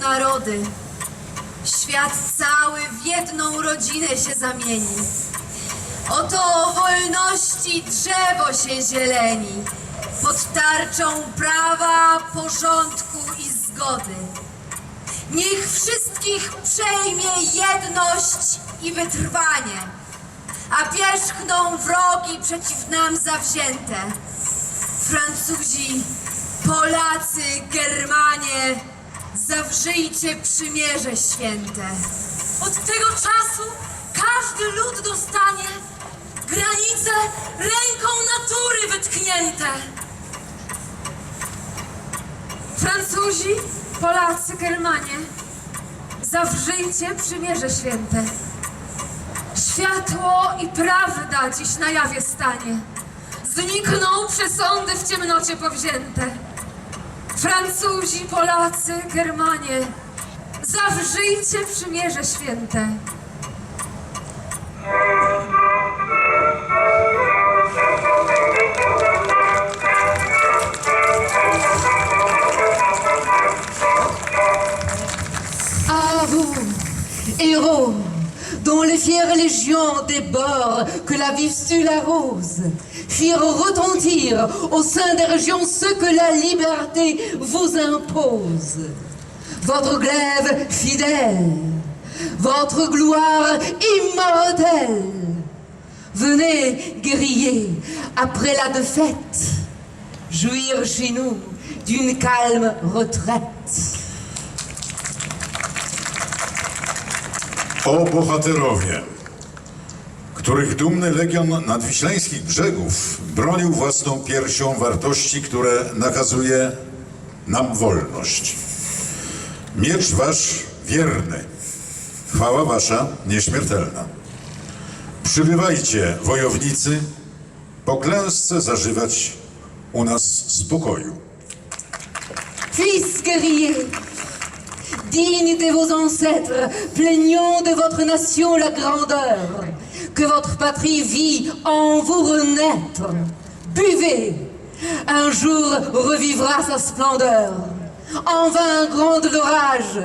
narody. Świat cały w jedną rodzinę się zamieni. Oto o wolności drzewo się zieleni. Pod tarczą prawa, porządku i zgody. Niech wszystkich przejmie jedność i wytrwanie, a pierzchną wrogi przeciw nam zawzięte. Francuzi, Polacy, Germanie, zawrzyjcie przymierze święte. Od tego czasu każdy lud dostanie granice ręką natury wytknięte. Francuzi, Polacy, Germanie, zawrzyjcie przymierze święte. Światło i prawda dziś na jawie stanie. Znikną przesądy w ciemnocie powzięte. Francuzi, Polacy, Germanie, zawrzyjcie przymierze święte. Dont les fières légions des bords que la vistule arrose, firent retentir au sein des régions ce que la liberté vous impose. Votre glaive fidèle, votre gloire immortelle. Venez, guerriers, après la défaite, jouir chez nous d'une calme retraite. O bohaterowie, których dumny legion nadwiślańskich brzegów bronił własną piersią wartości, które nakazuje nam wolność. Miecz wasz wierny, chwała wasza nieśmiertelna. Przybywajcie, wojownicy, po klęsce zażywać u nas spokoju. Fils guerriers, dignes de vos ancêtres, plaignons de votre nation la grandeur, que votre patrie vit en vous renaître. Buvez, un jour revivra sa splendeur. En vain gronde l'orage,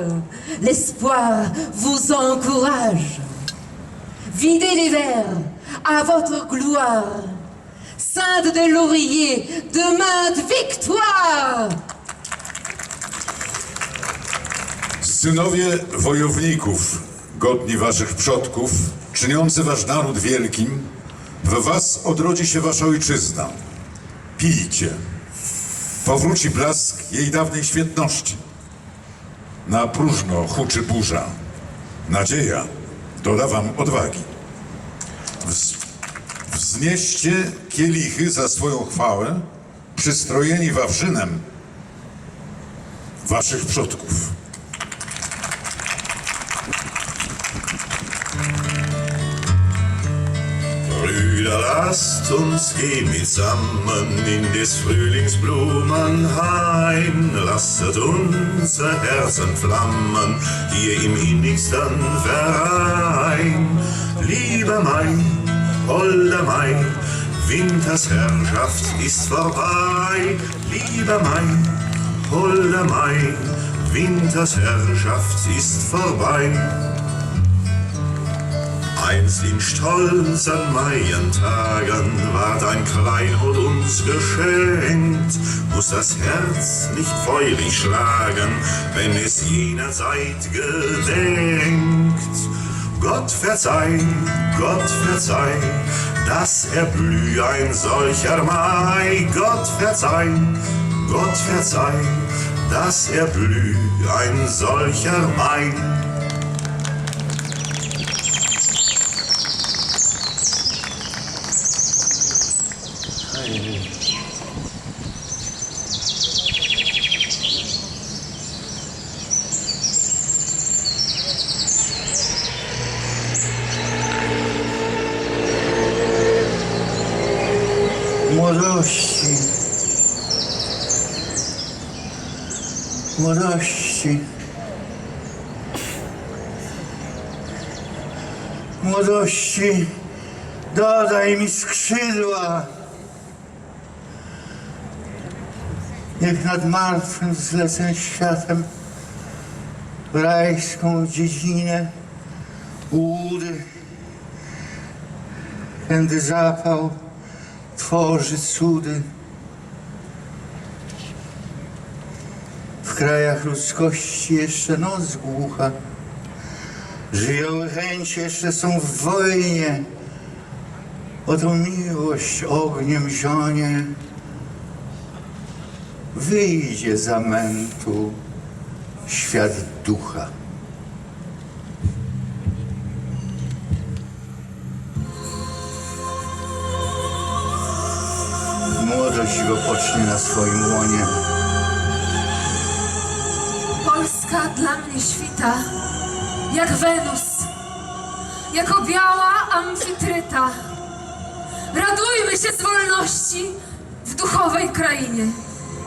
l'espoir vous encourage. Videz les verres à votre gloire, sainte des lauriers de maintes victoires. Synowie wojowników, godni waszych przodków, czyniący wasz naród wielkim, w was odrodzi się wasza ojczyzna. Pijcie. Powróci blask jej dawnej świetności. Na próżno huczy burza. Nadzieja doda wam odwagi. Wz, wznieście kielichy za swoją chwałę, przystrojeni wawrzynem waszych przodków. Lasst uns gehen mitsammen in des Frühlings Blumenhain. Lasset unser Herzen flammen, hier im innigsten Verein. Lieber Mai, holder Mai, Winters Herrschaft ist vorbei. Lieber Mai, holder Mai, Winters Herrschaft ist vorbei. Einst in stolzen Maientagen ward ein Kleinod uns geschenkt. Muss das Herz nicht feurig schlagen, wenn es jener Zeit gedenkt. Gott verzeih, Gott verzeih, dass erblüh ein solcher Mai. Gott verzeih, Gott verzeih, dass erblüh ein solcher Mai. Młodości. Młodości. Młodości, dodaj mi skrzydła. Niech nad martwym zleceń światem w rajską dziedzinę łudy, tędy zapał tworzy cudy. W krajach ludzkości jeszcze noc głucha, żywioły chęci jeszcze są w wojnie. Oto miłość ogniem zionie, wyjdzie z zamętu świat ducha. Młodość go pocznie na swoim łonie. Polska dla mnie świta, jak Wenus, jako biała amfitryta. Radujmy się z wolności w duchowej krainie.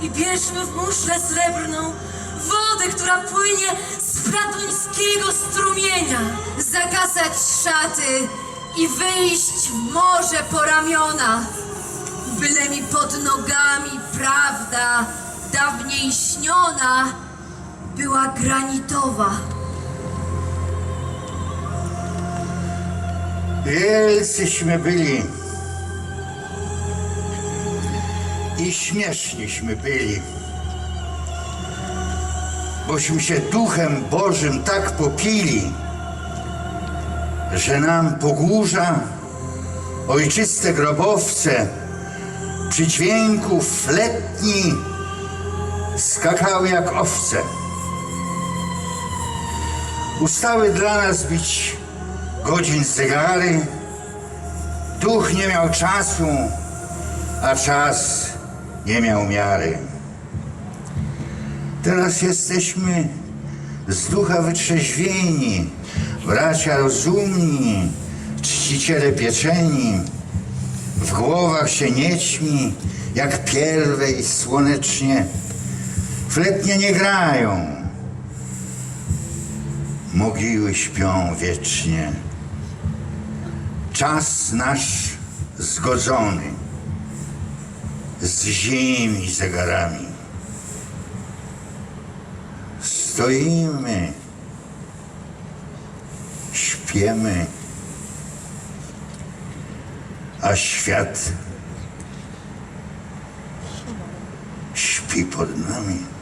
I bierzmy w muszlę srebrną wodę, która płynie z platońskiego strumienia. zakazać szaty i wyjść w morze po ramiona. Byle mi pod nogami prawda, dawniej śniona, była granitowa. Wielcyśmy byli i śmieszniśmy byli, bośmy się duchem Bożym tak popili, że nam pogórza ojczyste grobowce przy dźwięku fletni skakały jak owce. Ustały dla nas bić godzin zegary. Duch nie miał czasu, a czas nie miał miary. Teraz jesteśmy z ducha wytrzeźwieni, bracia rozumni, czciciele pieczeni. W głowach się niećmi, jak pierwej słonecznie. Fletnie nie grają, mogiły śpią wiecznie. Czas nasz zgodzony z ziemi zegarami. Stoimy, śpiemy, a świat śpi pod nami.